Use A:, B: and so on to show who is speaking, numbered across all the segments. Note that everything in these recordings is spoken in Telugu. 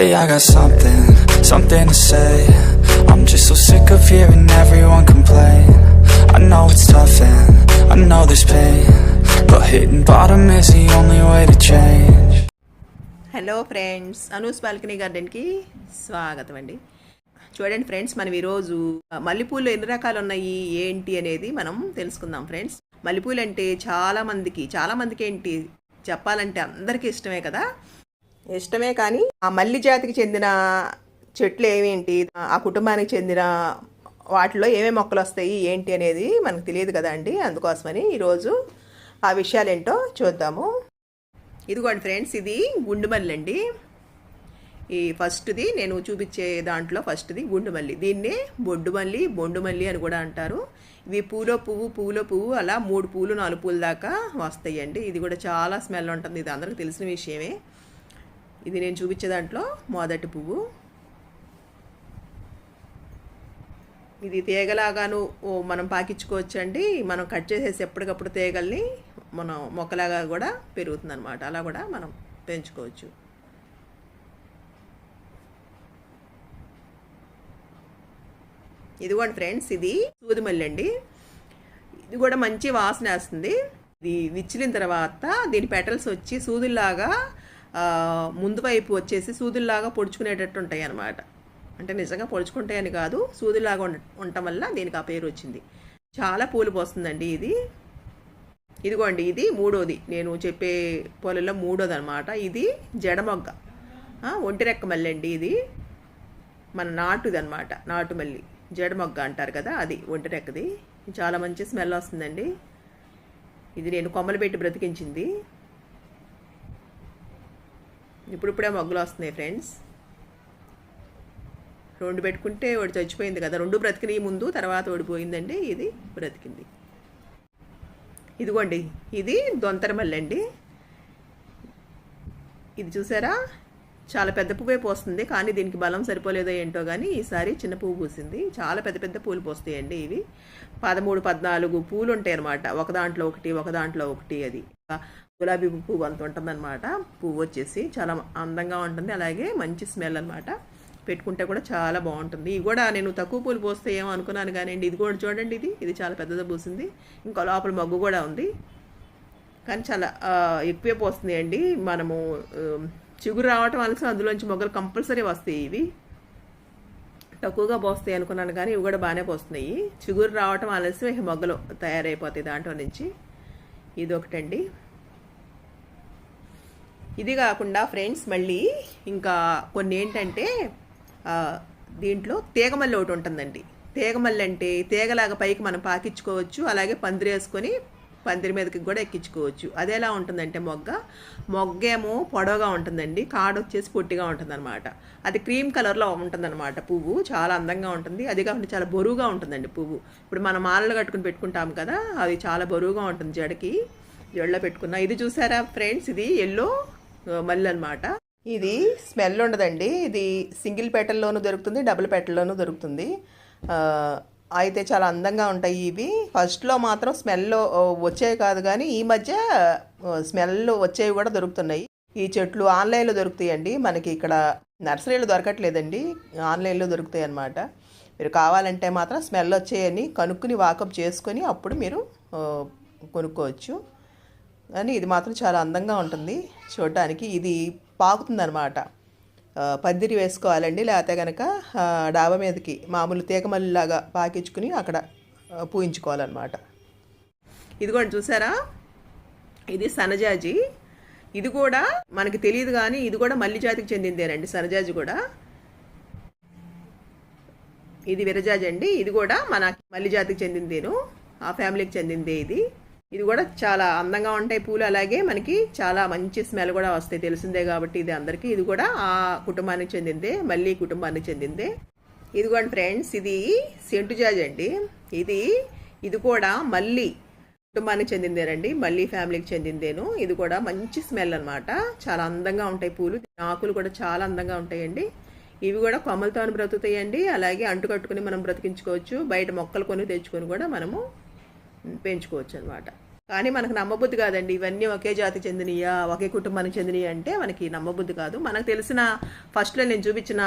A: Hey, I got something, something to say. I'm just so sick of hearing everyone complain. I know it's tough and I know there's pain. But hitting bottom is the only way to change.
B: Hello friends Anu's balcony గార్డెన్కి స్వాగతం అండి చూడండి ఫ్రెండ్స్ మనం ఈరోజు మల్లెపూలు ఎన్ని రకాలు ఉన్నాయి ఏంటి అనేది మనం తెలుసుకుందాం ఫ్రెండ్స్ మల్లెపూలు అంటే చాలామందికి చాలామందికి ఏంటి చెప్పాలంటే అందరికీ ఇష్టమే కదా ఇష్టమే కానీ ఆ మల్లి జాతికి చెందిన చెట్లు ఏమేంటి ఆ కుటుంబానికి చెందిన వాటిలో ఏమేమి మొక్కలు వస్తాయి? ఏంటి అనేది మనకు తెలియదు కదా అండి. అందుకోసమని ఈరోజు ఆ విషయాలు ఏంటో చూద్దాము. ఇదిగోండి ఫ్రెండ్స్ ఇది గుండుమల్లి అండి. ఈ ఫస్ట్ది నేను చూపించే దాంట్లో ఫస్ట్ది గుండుమల్లి. దీన్నే బొడ్డుమల్లి బొండుమల్లి అని కూడా అంటారు. ఇవి పూలో పువ్వు పువ్వులో పువ్వు అలా మూడు పూలు నాలుగు పూలు దాకా వస్తాయండి. ఇది కూడా చాలా స్మెల్ ఉంటుంది. ఇది అందరికీ తెలిసిన విషయమే. ఇది నేను చూపించే దాంట్లో మొదటి పువ్వు. ఇది తీగలాగాను ఓ మనం పాకించుకోవచ్చు అండి మనం కట్ చేసేసి ఎప్పటికప్పుడు తీగల్ని మనం మొక్కలాగా కూడా పెరుగుతుంది అనమాట అలా కూడా మనం పెంచుకోవచ్చు. ఇదిగోండి ఫ్రెండ్స్ ఇది సూదిమల్లి అండి. ఇది కూడా మంచి వాసన వేస్తుంది. ఇది విచ్చిలిన తర్వాత దీని పెటల్స్ వచ్చి సూదుల్లాగా ముందు వైపు వచ్చేసి సూదుల్లాగా పొడుచుకునేటట్టు ఉంటాయి అన్నమాట. అంటే నిజంగా పొడుచుకుంటాయని కాదు సూదిలాగా ఉండటం వల్ల దీనికి ఆ పేరు వచ్చింది. చాలా పూలు పోస్తుందండి ఇది. ఇదిగోండి ఇది మూడోది. నేను చెప్పే పూలలో మూడోది అనమాట ఇది జడమొగ్గ. ఆ, ఒంటి రెక్క మల్లి అండి ఇది. మన నాటుది అనమాట నాటు మల్లి. జడమొగ్గ అంటారు కదా అది ఒంటి రెక్కది. చాలా మంచి స్మెల్ వస్తుందండి. ఇది నేను కొమ్మలు పెట్టి బ్రతికించింది. ఇప్పుడిప్పుడే మగ్గులు వస్తున్నాయి ఫ్రెండ్స్. రెండు పెట్టుకుంటే వాడు చచ్చిపోయింది కదా. రెండు బ్రతికినాయి ముందు తర్వాత ఓడిపోయిందండి ఇది బ్రతికింది. ఇదిగోండి ఇది దొంతరమల్లి అండి ఇది చూసారా? చాలా పెద్ద పువ్వే పోస్తుంది కానీ దీనికి బలం సరిపోలేదో ఏంటో కానీ ఈసారి చిన్న పువ్వు పూసింది. చాలా పెద్ద పెద్ద పూలు పోస్తాయండి ఇవి. పదమూడు పద్నాలుగు పూలు ఉంటాయి అనమాట ఒక దాంట్లో ఒకటి ఒక దాంట్లో ఒకటి అది. గులాబీ పువ్వు అంత ఉంటుందన్నమాట పువ్వు వచ్చేసి చాలా అందంగా ఉంటుంది. అలాగే మంచి స్మెల్ అనమాట పెట్టుకుంటే కూడా చాలా బాగుంటుంది. ఇవి కూడా నేను తక్కువ పూలు పోస్తే ఏమో అనుకున్నాను కానీ ఇది కూడా చూడండి ఇది. ఇది చాలా పెద్దగా పూసింది. ఇంకా లోపల మగ్గు కూడా ఉంది. కానీ చాలా ఎక్కువే పోస్తుంది అండి. మనము చిగురు రావటం వలసి అందులోంచి మొగ్గలు కంపల్సరీ వస్తాయి ఇవి. తక్కువగా పోస్తాయి అనుకున్నాను కానీ ఇవి కూడా బాగానే పోస్తున్నాయి. చిగురు రావటం ఆలస్యం ఇక మొగ్గలు తయారైపోతాయి దాంట్లో నుంచి. ఇది ఒకటండి ఇది కాకుండా ఫ్రెండ్స్ మళ్ళీ ఇంకా కొన్ని ఏంటంటే దీంట్లో తీగమల్లి ఒకటి ఉంటుందండి. తీగమల్లి అంటే తీగలాగా పైకి మనం పాకించుకోవచ్చు అలాగే పందిరి వేసుకొని పందిరి మీదకి కూడా ఎక్కించుకోవచ్చు. అది ఎలా ఉంటుందంటే మొగ్గ మొగ్గేమో పొడవుగా ఉంటుందండి కాడ వచ్చేసి పొట్టిగా ఉంటుందన్నమాట. అది క్రీమ్ కలర్లో ఉంటుందన్నమాట పువ్వు చాలా అందంగా ఉంటుంది. అది కాకుండా చాలా బరువుగా ఉంటుందండి పువ్వు. ఇప్పుడు మనం మాలలు కట్టుకుని పెట్టుకుంటాం కదా అది చాలా బరువుగా ఉంటుంది జడకి జడలో పెట్టుకున్నా. ఇది చూసారా ఫ్రెండ్స్ ఇది ఎల్లో మల్లి అనమాట ఇది స్మెల్ ఉండదండి. ఇది సింగిల్ పెటల్లోనూ దొరుకుతుంది డబుల్ పెటల్లోనూ దొరుకుతుంది. అయితే చాలా అందంగా ఉంటాయి ఇవి. ఫస్ట్లో మాత్రం స్మెల్ వచ్చేవి కాదు కానీ ఈ మధ్య స్మెల్ వచ్చేవి కూడా దొరుకుతున్నాయి. ఈ చెట్లు ఆన్లైన్లో దొరుకుతాయండి. మనకి ఇక్కడ నర్సరీలో దొరకట్లేదండి. ఆన్లైన్లో దొరుకుతాయి అన్నమాట. మీరు కావాలంటే మాత్రం స్మెల్ వచ్చేయని కనుక్కుని వాకప్ చేసుకొని అప్పుడు మీరు కొనుక్కోవచ్చు. కానీ ఇది మాత్రం చాలా అందంగా ఉంటుంది చూడటానికి ఇది పాకుతుందనమాట పద్దిరి వేసుకోవాలండి లేకపోతే కనుక డాబా మీదకి మామూలు తీగమల్లిలాగా పాకించుకుని అక్కడ పూయించుకోవాలన్నమాట. ఇదిగోండి చూసారా? ఇది సనజాజి. ఇది కూడా మనకి తెలియదు కానీ ఇది కూడా మల్లి జాతికి చెందిందేనండి సనజాజి కూడా. ఇది విరజాజి అండి ఇది కూడా మన మల్లి జాతికి చెందిందేను. ఆ ఫ్యామిలీకి చెందిందే ఇది. ఇది కూడా చాలా అందంగా ఉంటాయి పూలు. అలాగే మనకి చాలా మంచి స్మెల్ కూడా వస్తాయి. తెలిసిందే కాబట్టి ఇది అందరికీ. ఇది కూడా ఆ కుటుంబానికి చెందిందే మళ్ళీ కుటుంబానికి చెందిందే. ఇదిగోండి ఫ్రెండ్స్ ఇది సెంటు జాజ్ అండి. ఇది ఇది కూడా మళ్ళీ కుటుంబానికి చెందిందేనండి. మళ్ళీ ఫ్యామిలీకి చెందిందేను. ఇది కూడా మంచి స్మెల్ అన్నమాట. చాలా అందంగా ఉంటాయి పూలు. ఆకులు కూడా చాలా అందంగా ఉంటాయండి. ఇవి కూడా కొమ్మలతో బ్రతుకుతాయండి. అలాగే అంటు కట్టుకుని మనం బ్రతికించుకోవచ్చు. బయట మొక్కలు కొని తెచ్చుకొని కూడా మనము పెంచుకోవచ్చు అనమాట కానీ మనకు నమ్మబుద్ధి కాదండి. ఇవన్నీ ఒకే జాతికి చెందినయా ఒకే కుటుంబానికి చెందినవి అంటే మనకి నమ్మబుద్ధి కాదు. మనకు తెలిసిన ఫస్ట్లో నేను చూపించిన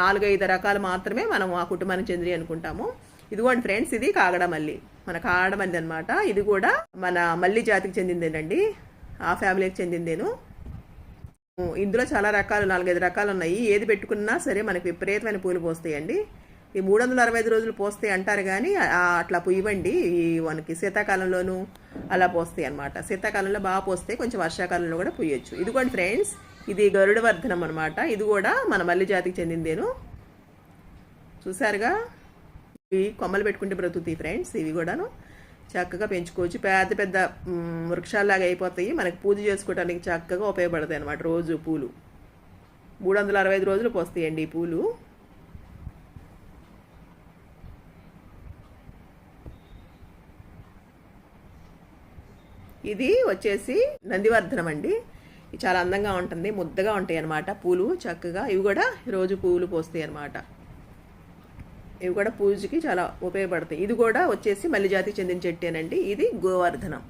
B: నాలుగైదు రకాలు మాత్రమే మనం ఆ కుటుంబానికి చెందినవి అనుకుంటాము. ఇదిగోండి ఫ్రెండ్స్ ఇది కాగడమల్లి. మన కాగడమల్లి అనమాట ఇది కూడా మన మల్లి జాతికి చెందిందేనండి. ఆ ఫ్యామిలీకి చెందిందేను. ఇందులో చాలా రకాలు నాలుగైదు రకాలు ఉన్నాయి. ఏది పెట్టుకున్నా సరే మనకి విపరీతమైన పూలు పోస్తాయండి. ఈ మూడు వందల అరవై ఐదు రోజులు పోస్తాయి అంటారు కానీ అట్లా పుయ్యండి ఈ మనకి శీతాకాలంలోనూ అలా పోస్తాయి అనమాట శీతాకాలంలో బాగా పోస్తే కొంచెం వర్షాకాలంలో కూడా పుయ్యొచ్చు. ఇదిగోండి ఫ్రెండ్స్ ఇది గరుడవర్ధనం అనమాట ఇది కూడా మన మల్లి జాతికి చెందిందేను. చూసారుగా ఇవి కొమ్మలు పెట్టుకుంటే బ్రతుకుతాయి ఫ్రెండ్స్ ఇవి కూడాను. చక్కగా పెంచుకోవచ్చు. పెద్ద పెద్ద మ్, వృక్షాల్లాగా అయిపోతాయి. మనకి పూజ చేసుకోవడానికి చక్కగా ఉపయోగపడతాయి అనమాట రోజు పూలు. మూడు వందల అరవై ఐదు రోజులు పోస్తాయండి ఈ పూలు. ఇది వచ్చేసి నందివర్ధనం అండి చాలా అందంగా ఉంటుంది ముద్దగా ఉంటాయి అన్నమాట పూలు చక్కగా. ఇవి కూడా రోజు పూలు పోస్తాయి అన్నమాట. ఇవి కూడా పూజకి చాలా ఉపయోగపడతాయి. ఇది కూడా వచ్చేసి మల్లిజాతికి చెందిన చెట్టేనండి ఇది గోవర్ధనం.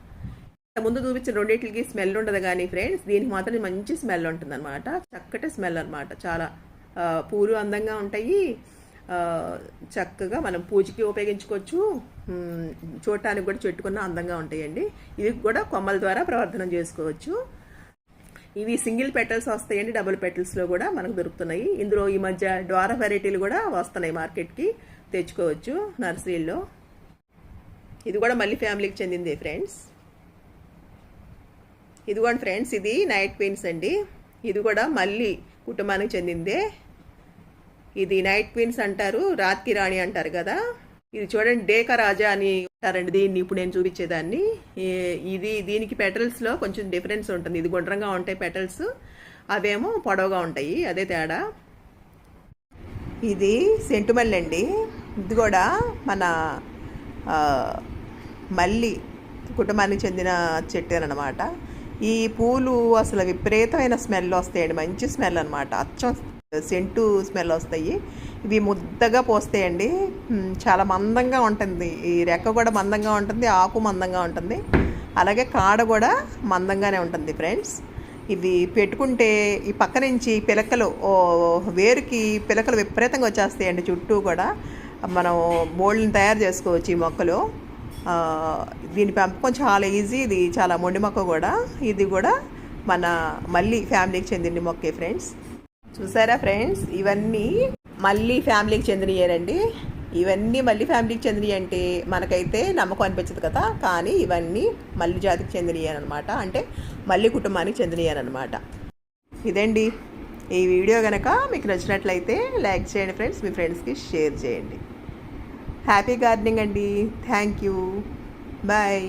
B: ముందు చూపించిన రెండింటికి స్మెల్ ఉండదు కానీ ఫ్రెండ్స్ దీనికి మాత్రం మంచి స్మెల్ ఉంటుంది అనమాట చక్కటి స్మెల్ అనమాట చాలా పూలు అందంగా ఉంటాయి. చక్కగా మనం పూజకి ఉపయోగించుకోవచ్చు. చూడటానికి కూడా చెట్టుకున్న అందంగా ఉంటాయండి. ఇవి కూడా కొమ్మల ద్వారా ప్రవర్ధనం చేసుకోవచ్చు. ఇవి సింగిల్ పెటల్స్ వస్తాయండి. డబుల్ పెటల్స్లో కూడా మనకు దొరుకుతున్నాయి. ఇందులో ఈ మధ్య ద్వార వెరైటీలు కూడా వస్తున్నాయి మార్కెట్కి తెచ్చుకోవచ్చు నర్సరీల్లో ఇది కూడా మళ్ళీ ఫ్యామిలీకి చెందింది ఫ్రెండ్స్. ఇదిగోండి ఫ్రెండ్స్ ఇది నైట్ పెయిన్స్ అండి. ఇది కూడా మళ్ళీ కుటుంబానికి చెందిందే. ఇది నైట్ క్వీన్స్ అంటారు రాత్రి రాణి అంటారు కదా. ఇది చూడండి డేక రాజా అని అంటారండి దీన్ని ఇప్పుడు నేను చూపించేదాన్ని. ఇది దీనికి పెటల్స్లో కొంచెం డిఫరెన్స్ ఉంటుంది. ఇది గుండ్రంగా ఉంటాయి పెటల్స్ అవేమో పొడవుగా ఉంటాయి అదే తేడా. ఇది సెంటుమల్లి అండి. ఇది కూడా మన మల్లి కుటుంబానికి చెందిన చెట్టేనమాట ఈ పూలు అసలు విపరీతమైన స్మెల్ వస్తాయండి మంచి స్మెల్ అనమాట అచ్చం సెంటు స్మెల్ వస్తాయి. ఇవి ముద్దగా పోస్తాయండి. చాలా మందంగా ఉంటుంది. ఈ రెక్క కూడా మందంగా ఉంటుంది ఆకు మందంగా ఉంటుంది. అలాగే కాడ కూడా మందంగానే ఉంటుంది ఫ్రెండ్స్. ఇవి పెట్టుకుంటే ఈ పక్క నుంచి పిలకలు ఓ వేరుకి పిలకలు విపరీతంగా వచ్చేస్తాయండి చుట్టూ కూడా. మనం బోల్డ్ని తయారు చేసుకోవచ్చు ఈ మొక్కలు. దీని పెంపకం చాలా ఈజీ ఇది చాలా మొండి మొక్క కూడా. ఇది కూడా మన మళ్ళీ ఫ్యామిలీకి చెందిన మొక్కే ఫ్రెండ్స్. చూసారా ఫ్రెండ్స్? ఇవన్నీ మళ్ళీ ఫ్యామిలీకి చెందినయేనండి ఇవన్నీ మళ్ళీ ఫ్యామిలీకి చెందినవి అంటే మనకైతే నమ్మకం అనిపించదు కదా. కానీ ఇవన్నీ మళ్ళీ జాతికి చెందినయేనమాట అంటే మళ్ళీ కుటుంబానికి చెందినయేనమాట ఇదండి. ఈ వీడియో కనుక మీకు నచ్చినట్లయితే లైక్ చేయండి ఫ్రెండ్స్. మీ ఫ్రెండ్స్కి షేర్ చేయండి. హ్యాపీ గార్డెనింగ్ అండి. Thank you. బాయ్.